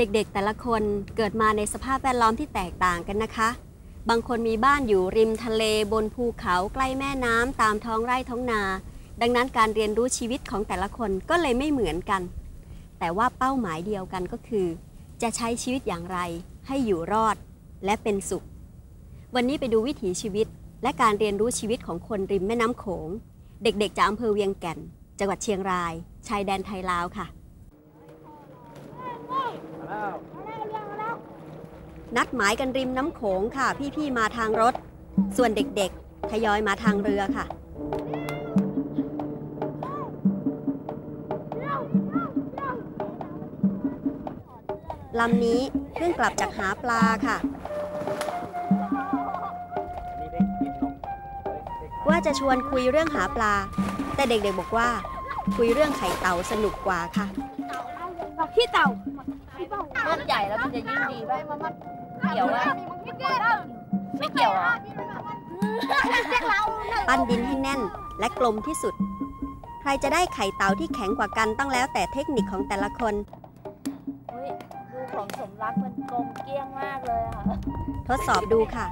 เด็กๆแต่ละคนเกิดมาในสภาพแวดล้อมที่แตกต่างกันนะคะ บางคนมีบ้านอยู่ริมทะเลบนภูเขาใกล้แม่น้ำตามท้องไร่ท้องนา ดังนั้นการเรียนรู้ชีวิตของแต่ละคนก็เลยไม่เหมือนกัน แต่ว่าเป้าหมายเดียวกันก็คือ จะใช้ชีวิตอย่างไร ให้อยู่รอดและเป็นสุข วันนี้ไปดูวิถีชีวิต และการเรียนรู้ชีวิตของคนริมแม่น้ำโขง เด็กๆจากอำเภอเวียงแก่น จังหวัดเชียงราย ชายแดนไทยลาวค่ะ นัดหมายกันริมน้ำโขงค่ะ พี่ๆมาทางรถ ส่วนเด็กๆทยอยมาทางเรือค่ะลำนี้เพิ่งกลับจากหาปลาค่ะ ว่าจะชวนคุยเรื่องหาปลา แต่เด็กๆบอกว่า คุยเรื่องไข่เต่าสนุกกว่าค่ะพี่เต่า ต้นใหญ่แล้วมันจะยิ่งดีป่ะเกี่ยวไหมไม่เกี่ยวเหรอปั้นดินให้แน่นและกลมที่สุด ใครจะได้ไข่เต่าที่แข็งกว่ากันต้องแล้วแต่เทคนิคของแต่ละคนเฮ้ยดูของสมรักมันกลมเกลี้ยงมากเลยอะค่ะ ทดสอบดูค่ะ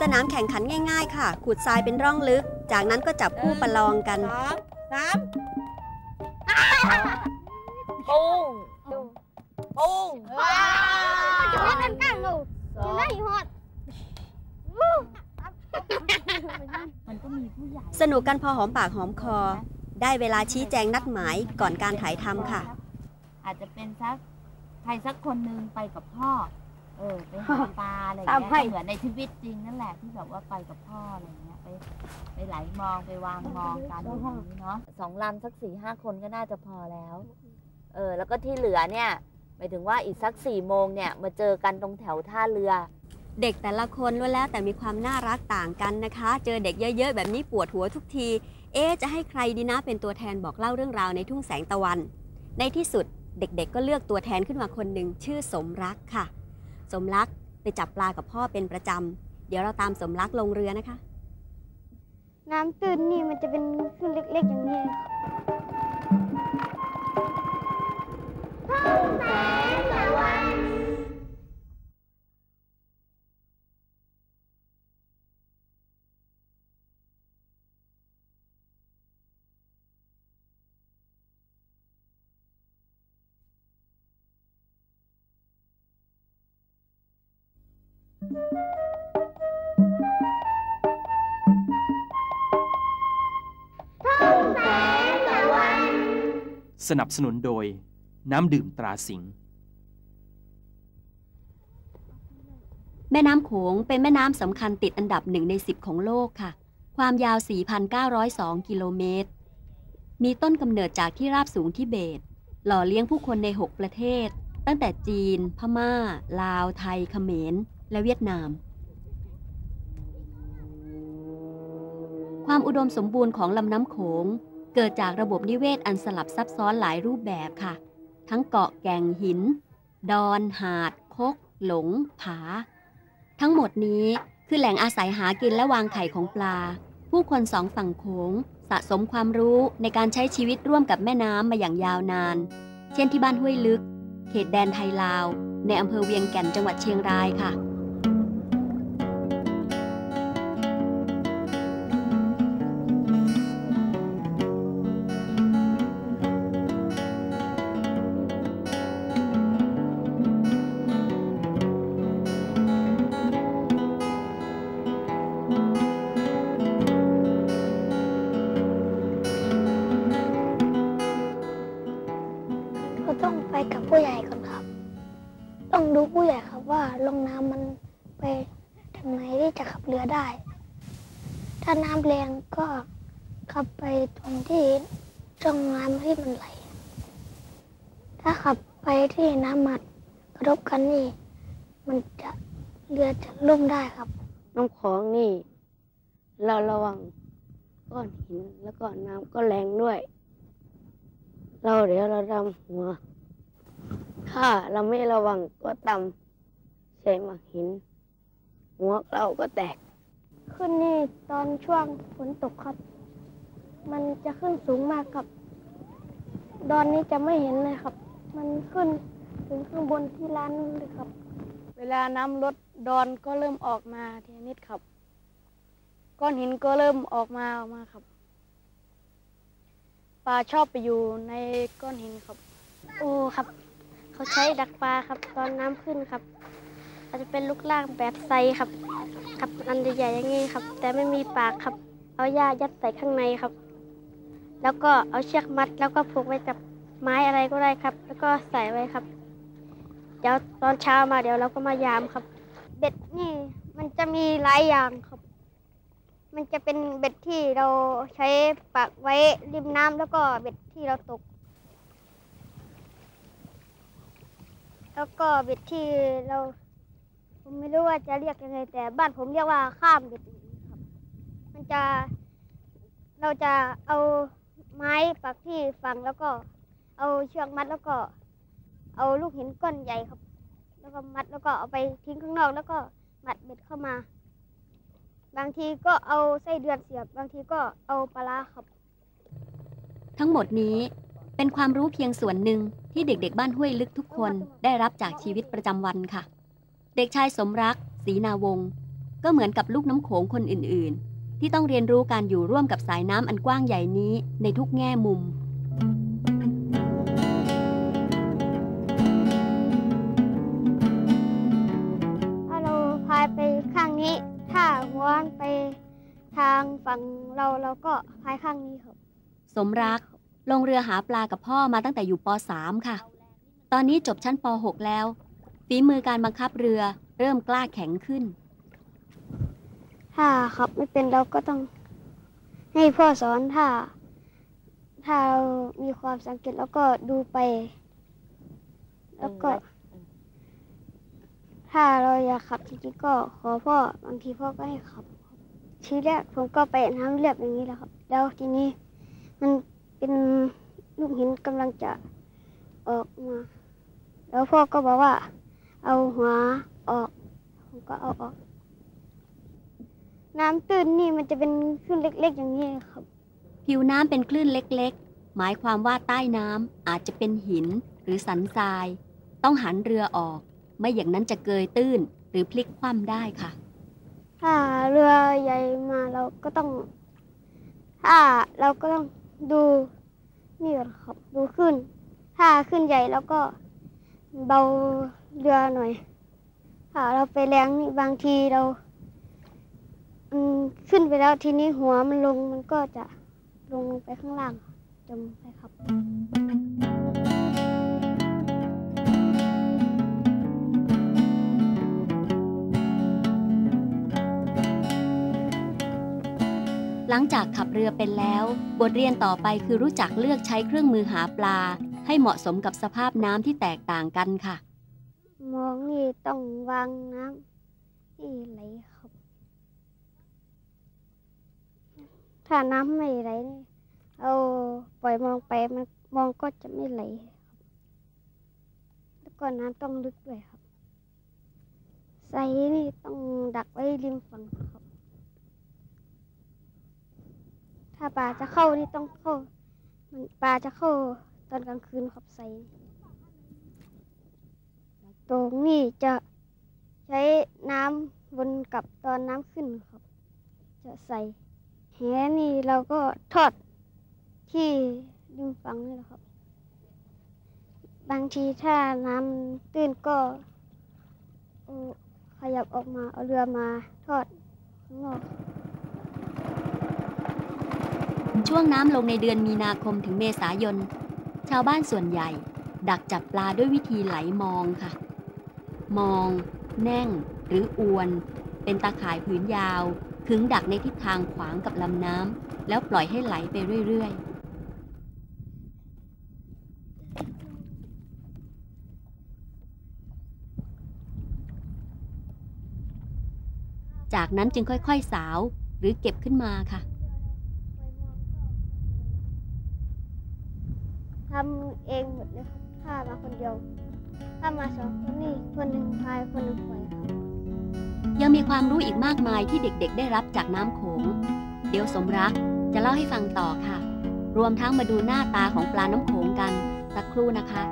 สนามแข่งขันง่าย ๆ ค่ะขุดทรายเป็นร่องลึก จากนั้นก็จับคู่ประลองกันสองสาม ปุ้งปุ้งอยู่ในกันกันลูกสอยู่งในหอดมันก็มีผู้ใหญ่สนุกกันพอหอมปากหอมคอ ได้เวลาชี้แจงนัดหมายก่อนการถ่ายทำค่ะ อาจจะเป็นสักใครสักคนนึงไปกับพ่อ เออไปหาปลาอะไรอย่างเงี้ยเหมือนในชีวิตจริงนั่นแหละที่แบบว่าไปกับพ่ออะไรอย่างเงี้ย ไปไหลมองไปวางมองกันอย่างนี้เนาะสองลำสักสี่ห้าคนก็น่าจะพอแล้ว เออ แล้วก็ที่เหลือเนี่ยหมายถึงว่าอีกสักสี่โมงเนี่ยมาเจอกันตรงแถวท่าเรือ เด็กแต่ละคนล้วนแล้วแต่มีความน่ารักต่างกันนะคะ เจอเด็กเยอะ ๆ แบบนี้ปวดหัวทุกที เอ๊จะให้ใครดีนะเป็นตัวแทนบอกเล่าเรื่องราวในทุ่งแสงตะวัน ในที่สุดเด็กๆ ก็เลือกตัวแทนขึ้นมาคนหนึ่งชื่อสมรักค่ะ สมรักไปจับปลากับพ่อเป็นประจำ เดี๋ยวเราตามสมรักลงเรือนะคะ น้ำตื้นนี่มันจะเป็นขึ้นเล็ก ๆ อย่างนี้ส สนับสนุนโดย น้ำดื่มตราสิงห์แม่น้ำโขงเป็นแม่น้ำสำคัญติดอันดับหนึ่งใน10ของโลกค่ะ ความยาว 4,902 กิโลเมตร มีต้นกำเนิดจากที่ราบสูงทิเบต หล่อเลี้ยงผู้คนใน 6 ประเทศ ตั้งแต่จีน พม่า ลาว ไทย เขมร และเวียดนาม ความอุดมสมบูรณ์ของลำน้ำโขง เกิดจากระบบนิเวศอันสลับซับซ้อนหลายรูปแบบค่ะ ทั้งเกาะแก่งหิน ดอนหาด คก หลง ผา ทั้งหมดนี้คือแหล่งอาศัยหากินและวางไข่ของปลา ผู้คนสองฝั่งโขงสะสมความรู้ในการใช้ชีวิตร่วมกับแม่น้ำมาอย่างยาวนาน เช่นที่บ้านห้วยลึก เขตแดนไทยลาว ในอำเภอเวียงแก่นจังหวัดเชียงรายค่ะ ขับไปที่น้ำมันกระทบกันนี่ มันจะเรือจะล่มได้ครับ น้ำของนี่ เราระวังก้อนหินแล้วก็น้ำก็แรงด้วย เราเดี๋ยวเราดำหัว ถ้าเราไม่ระวังก็ตำใส่หมากหิน หัวเราก็แตก ขึ้นนี่ตอนช่วงฝนตกครับ มันจะขึ้นสูงมากครับ ดอนนี้จะไม่เห็นเลยครับ มันขึ้นถึงข้างบนที่ร้านนู้นเลยครับ เวลาน้ำลดดอนก็เริ่มออกมาทีนิดครับ ก้อนหินก็เริ่มออกมาออกมาครับปลาชอบไปอยู่ในก้อนหินครับ โอ้ครับ เขาใช้ดักปลาครับ ตอนน้ำขึ้นครับ อาจจะเป็นลูกล่างแบบไซครับ ครับอันใหญ่ๆอย่างนี้ครับ แต่ไม่มีปากครับ เอาหญ้ายัดใส่ข้างในครับ แล้วก็เอาเชือกมัดแล้วก็ผูกไว้กับ ไม้อะไรก็ได้ครับ แล้วก็ใส่ไว้ครับ เดี๋ยวตอนเช้ามาเดี๋ยวเราก็มายามครับ เบ็ดนี่มันจะมีหลายอย่างครับ มันจะเป็นเบ็ดที่เราใช้ปักไว้ริมน้ำแล้วก็เบ็ดที่เราตก แล้วก็เบ็ดที่เราผมไม่รู้ว่าจะเรียกยังไงแต่บ้านผมเรียกว่าข้ามเบ็ดนี้ครับ มันจะเราจะเอาไม้ปักที่ฝั่งแล้วก็ เอาเชือกมัดแล้วก็ เอาลูกหินก้อนใหญ่ครับ แล้วก็มัดแล้วก็เอาไปทิ้งข้างนอก แล้วก็มัดเบ็ดเข้ามา บางทีก็เอาไส้เดือนเสียบ บางทีก็เอาปลาร้าครับ ทั้งหมดนี้เป็นความรู้เพียงส่วนหนึ่งที่เด็กๆ บ้านห้วยลึกทุกคนได้รับจากชีวิตประจำวันค่ะ เด็กชายสมรักศรีนาวง ก็เหมือนกับลูกน้ำโขงคนอื่นๆ ที่ต้องเรียนรู้การอยู่ร่วมกับสายน้ำอันกว้างใหญ่นี้ในทุกแง่มุมาหัวไปทางฝั่งเราเราก็พายข้างนี้ครับสมรักลงเรือหาปลากับพ่อมาตั้งแต่อยู่ป .3 ค่ะ ตอนนี้จบชั้นป .6 แล้ว ฝีมือการบังคับเรือเริ่มกล้าแข็งขึ้น ถ้าขับไม่เป็นเราก็ต้อง ให้พ่อสอนถ้า ถ้าเรามีความสังเกตแล้วก็ดูไป แล้วก็ ถ้าเราอยากขับจริงๆก็ขอพ่อบางทีพ่อก็ให้ขับทีแรกผมก็ไปน้ำเรียบอย่างนี้แหละครับ แล้วทีนี้มันเป็นลูกหินกำลังจะออกมา แล้วพ่อก็บอกว่า เอาหัวออก ผมก็เอาออก น้ำตื้นนี่มันจะเป็นขึ้นเล็ก ๆ อย่างนี้ครับ ผิวน้ำเป็นคลื่นเล็ก ๆ หมายความว่าใต้น้ำอาจจะเป็นหินหรือสันทราย ต้องหันเรือออก ไม่อย่างนั้นจะเกยตื้นหรือพลิกคว่ำได้ค่ะ ถ้าเรือใหญ่มาเราก็ต้อง ถ้าเราก็ต้องดูนี่ก่อนครับดูขึ้น ถ้าขึ้นใหญ่แล้วก็เบาเรือหน่อย ถ้าเราไปแรงนี่บางทีเราขึ้นไปแล้วทีนี้หัวมันลงมันก็จะลงไปข้างล่างจมไปครับ ลังจากขับเรือเป็นแล้ว บทเรียนต่อไปคือรู้จักเลือกใช้เครื่องมือหาปลา ให้เหมาะสมกับสภาพน้ำที่แตกต่างกันค่ะ มองนี่ต้องวางน้ำที่ไหลครับ ถ้าน้ำไม่ไหลนี่เอาปล่อยมองไปมันมองก็จะไม่ไหลแล้วก็น้ำต้องลึกด้วยครับไซนี่ต้องดักไว้ริมฝั่งครับ ถ้าปลาจะเข้านี่ต้องเข้ามันปลาจะเข้าตอนกลางคืนครับไซตรงนี้จะใช้น้ำวนกลับตอนน้ำขึ้นครับ จะใส่แหนี่เราก็ทอดที่ริมฝั่งนี่แหละครับ บางทีถ้าน้ำตื้นก็ขยับออกมาเอาเรือมาทอดข้างนอก ช่วงน้ำลงในเดือนมีนาคมถึงเมษายน ชาวบ้านส่วนใหญ่ ดักจับปลาด้วยวิธีไหลมองค่ะ มอง แน่ง หรืออวน เป็นตาข่ายผืนยาวขึงดักในทิศทางขวางกับลำน้ำแล้วปล่อยให้ไหลไปเรื่อยๆจากนั้นจึงค่อยๆ สาวหรือเก็บขึ้นมาค่ะ ทำเองหมดเลยครับถ้ามาคนเดียว ถ้ามาสองคนนี่คนหนึ่งพายคนหนึ่งปล่อยครับ ยังมีความรู้อีกมากมายที่เด็กๆ ได้รับจากน้ำโขง เดี๋ยวสมรักจะเล่าให้ฟังต่อค่ะ รวมทั้งมาดูหน้าตาของปลาน้ำโขงกันสักครู่นะคะ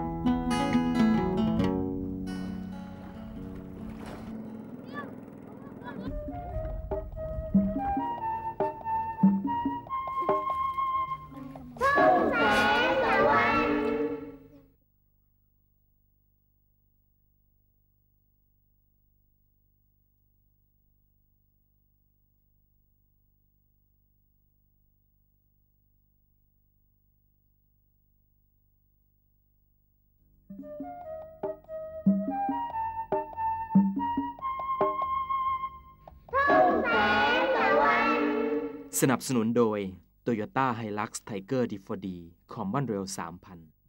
สนับสนุนโดย Toyota Hilux Tiger D4D Common Rail 3000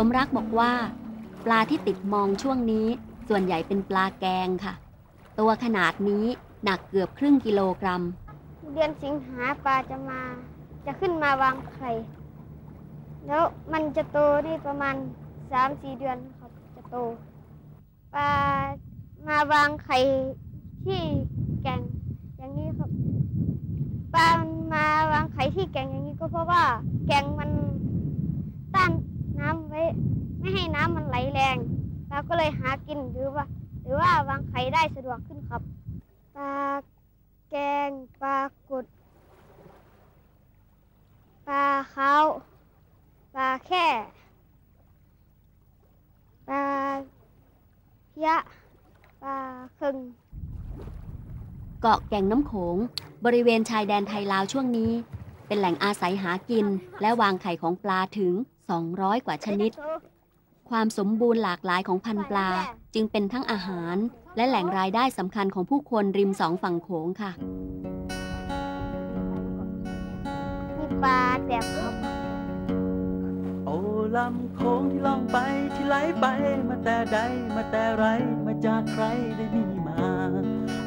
สมรักบอกว่า ปลาที่ติดมองช่วงนี้ ส่วนใหญ่เป็นปลาแกงค่ะ ตัวขนาดนี้หนักเกือบครึ่งกิโลกรัม เดือนสิงหาปลาจะมา จะขึ้นมาวางไข่ แล้วมันจะโตนี่ประมาณสามสี่เดือนครับจะโต ปลามาวางไข่ที่แกงอย่างนี้ครับปลามาวางไข่ที่แกงอย่างนี้ก็เพราะว่าแกงมันต้าน น้ำไว้ ไม่ให้น้ำมันไหลแรงปลาก็เลยหากินหรือว่า หรือว่าวางไข่ได้สะดวกขึ้นครับปลาแกงปลากดปลาเขาปลาแค่ปลายะปลาคึงเกาะแก่งน้ำโขง บริเวณชายแดนไทยลาวช่วงนี้ เป็นแหล่งอาศัยหากินและวางไข่ของปลาถึง 200 กว่าชนิด ความสมบูรณ์หลากหลายของพันธุ์ปลา จึงเป็นทั้งอาหาร และแหล่งรายได้สำคัญของผู้คนริมสองฝั่งโขงค่ะมีปลาแบบโอ้ลำโค้งที่ล่องไปที่ไหลไป มาแต่ใดมาแต่ไร มาจากใครได้มีมา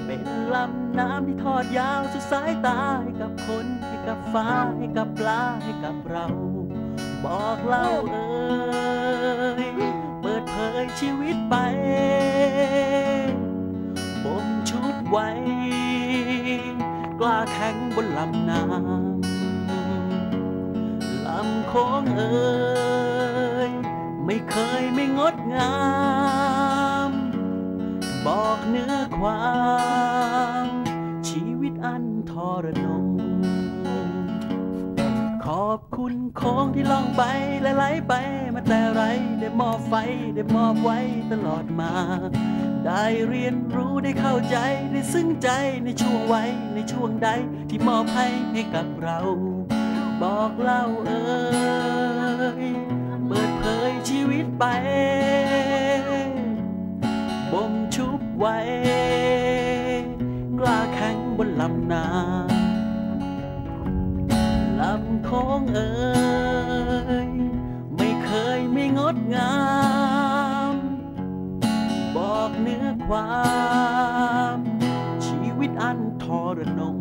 เป็นลำน้ำที่ทอดยาวสุดสายตาให้กับคนให้กับฟ้าให้กับปลาให้กับเรา บอกเล่าเอ่ยเปิดเผยชีวิตไปบ่มชุบไว้ กล้าแข่งบนลำน้ำลำโค้งเอ่ยไม่เคยไม่งดงาม บอกเนื้อความ ชีวิตอันทรนง อบคุณโค้งที่ล่องไปและไหลไป มาแต่ไรได้มอบไฟได้มอบไว้ตลอดมา ได้เรียนรู้ได้เข้าใจได้ซึ้งใจในช่วงวัยในช่วงใดที่มอบให้ให้กับเรา บอกเล่าเอ่ยเปิดเผยชีวิตไปบ่มชุบไว้ กล้าแข่งบนลำน้ำ ของเอ่ยไม่เคยไม่งดงาม บอกเนื้อความ ชีวิตอันทรนง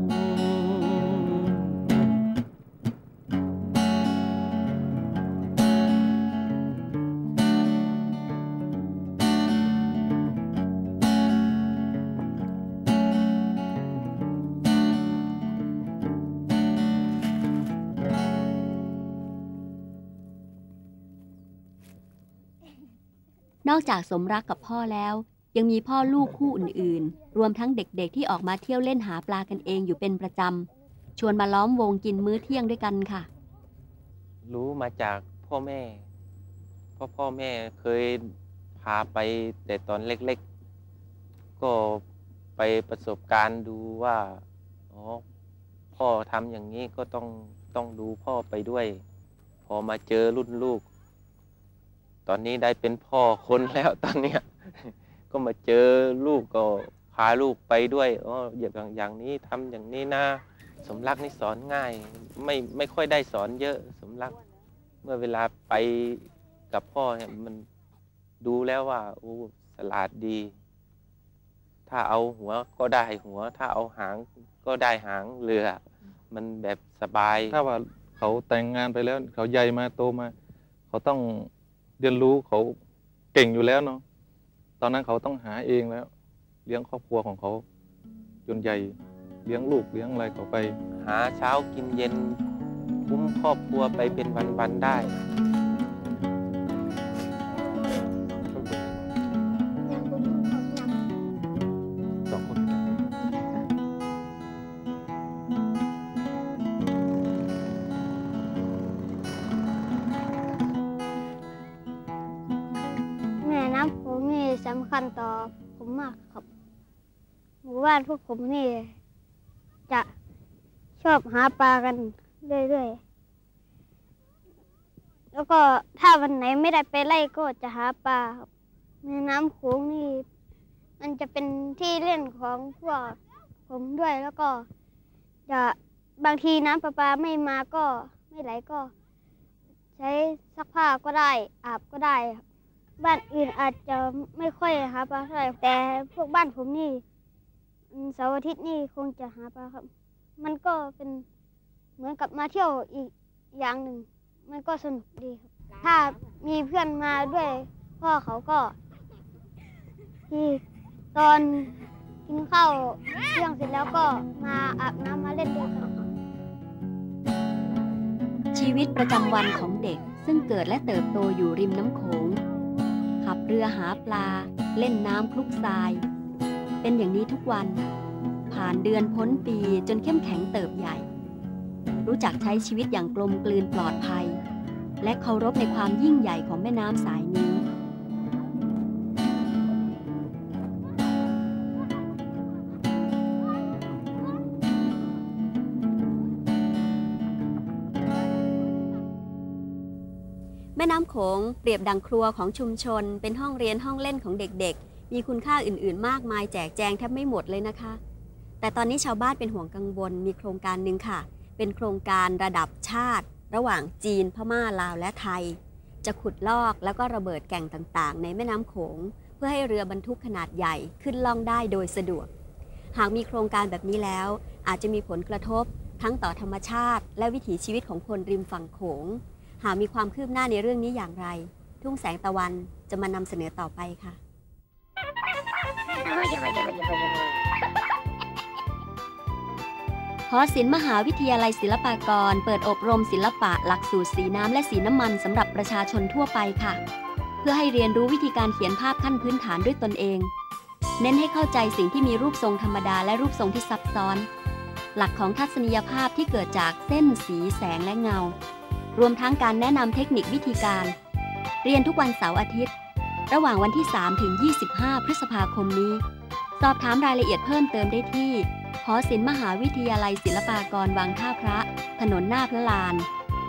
อกจากสมรักกับพ่อแล้ว ยังมีพ่อลูกคู่อื่นๆ รวมทั้งเด็กๆที่ออกมาเที่ยวเล่นหาปลากันเองอยู่เป็นประจำ ชวนมาล้อมวงกินมื้อเที่ยงด้วยกันค่ะ รู้มาจากพ่อแม่ เพ่อพ่อแม่เคยพาไปแต่ตอนเล็กๆ ก็ไปประสบการณ์ดูว่าอ๋อพ่อทำอย่างนี้ก็ต้องต้องดูพ่อไปด้วย พอมาเจอรุ่นลูก ตอนนี้ได้เป็นพ่อคนแล้วตอนเนี้ยก็มาเจอลูกก็พาลูกไปด้วยอ๋ออย่างอย่างนี้ทำอย่างนี้นะสมรักนี่สอนง่าย ไม่ไม่ค่อยได้สอนเยอะสมรัก เมื่อเวลาไปกับพ่อเนี่ยมันดูแล้วว่าโอ้สลาดดี ถ้าเอาหัวก็ได้หัว ถ้าเอาหางก็ได้หางเรือ มันแบบสบาย ถ้าว่าเขาแต่งงานไปแล้ว เขาใหญ่มาโตมา เขาต้อง เรียนรู้เขาเก่งอยู่แล้วเนาะตอนนั้นเขาต้องหาเองแล้ว เลี้ยงครอบครัวของเขาจนใหญ่เลี้ยงลูกเลี้ยงอะไรเขาไป หาเช้ากินเย็น คุ้มครอบครัวไปเป็นวันๆได้ หมู่บ้านพวกผมนี่ จะชอบหาปลากันเรื่อยๆ แล้วก็ถ้าวันไหนไม่ได้ไปไล่ก็จะหาปลาครับแม่น้ำโขงนี่ มันจะเป็นที่เล่นของพวกผมด้วยแล้วก็ จะบางทีน้ำประปาไม่มาก็ไม่ไหลก็ ใช้ซักผ้าก็ได้ อาบก็ได้ครับบ้านอื่นอาจจะไม่ค่อยหาปลาเท่าไหร่แต่พวกบ้านผมนี่ เสาร์อาทิตย์นี่คงจะหาปลาครับ มันก็เป็นเหมือนกับมาเที่ยวอีกอย่างหนึ่ง มันก็สนุกดีครับ ถ้ามีเพื่อนมาด้วย พ่อเขาก็ ที่ตอนกินข้าวเที่ยงเสร็จแล้วก็มาอาบน้ำมาเล่นด้วยกันครับชีวิตประจำวันของเด็กซึ่งเกิดและเติบโตอยู่ริมน้ำโขงขับเรือหาปลา เล่นน้ำคลุกทราย เป็นอย่างนี้ทุกวัน ผ่านเดือนพ้นปีจนเข้มแข็งเติบใหญ่ รู้จักใช้ชีวิตอย่างกลมกลืนปลอดภัย และเคารพในความยิ่งใหญ่ของแม่น้ำสายนี้แม่น้ำโขงเปรียบดังครัวของชุมชน เป็นห้องเรียนห้องเล่นของเด็กๆ มีคุณค่าอื่นๆ มากมายแจกแจงแทบไม่หมดเลยนะคะ แต่ตอนนี้ชาวบ้านเป็นห่วงกังวลมีโครงการหนึ่งค่ะ เป็นโครงการระดับชาติ ระหว่างจีนพม่าลาวและไทย จะขุดลอกแล้วก็ระเบิดแก่งต่างๆ ในแม่น้ำโขง เพื่อให้เรือบรรทุกขนาดใหญ่ขึ้นล่องได้โดยสะดวก หากมีโครงการแบบนี้แล้ว อาจจะมีผลกระทบ ทั้งต่อธรรมชาติ และวิถีชีวิตของคนริมฝั่งโขง หากมีความคืบหน้าในเรื่องนี้อย่างไร ทุ่งแสงตะวันจะมานำเสนอต่อไปค่ะ หอศิลป์มหาวิทยาลัยศิลปากร เปิดอบรมศิลปะหลักสูตรสีน้ำและสีน้ำมันสำหรับประชาชนทั่วไปค่ะ เพื่อให้เรียนรู้วิธีการเขียนภาพขั้นพื้นฐานด้วยตนเอง เน้นให้เข้าใจสิ่งที่มีรูปทรงธรรมดาและรูปทรงที่ซับซ้อน หลักของทัศนียภาพที่เกิดจากเส้นสีแสงและเงา รวมทั้งการแนะนำเทคนิควิธีการ เรียนทุกวันเสาร์อาทิตย์ ระหว่างวันที่ 3 ถึง 25 พฤษภาคมนี้ สอบถามรายละเอียดเพิ่มเติมได้ที่หอศิลป์มหาวิทยาลัยศิลปากรวังท่าพระ ถนนหน้าพระลาน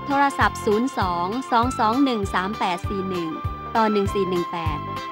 โทรศัพท์ 02 221 3841 ต่อ 1418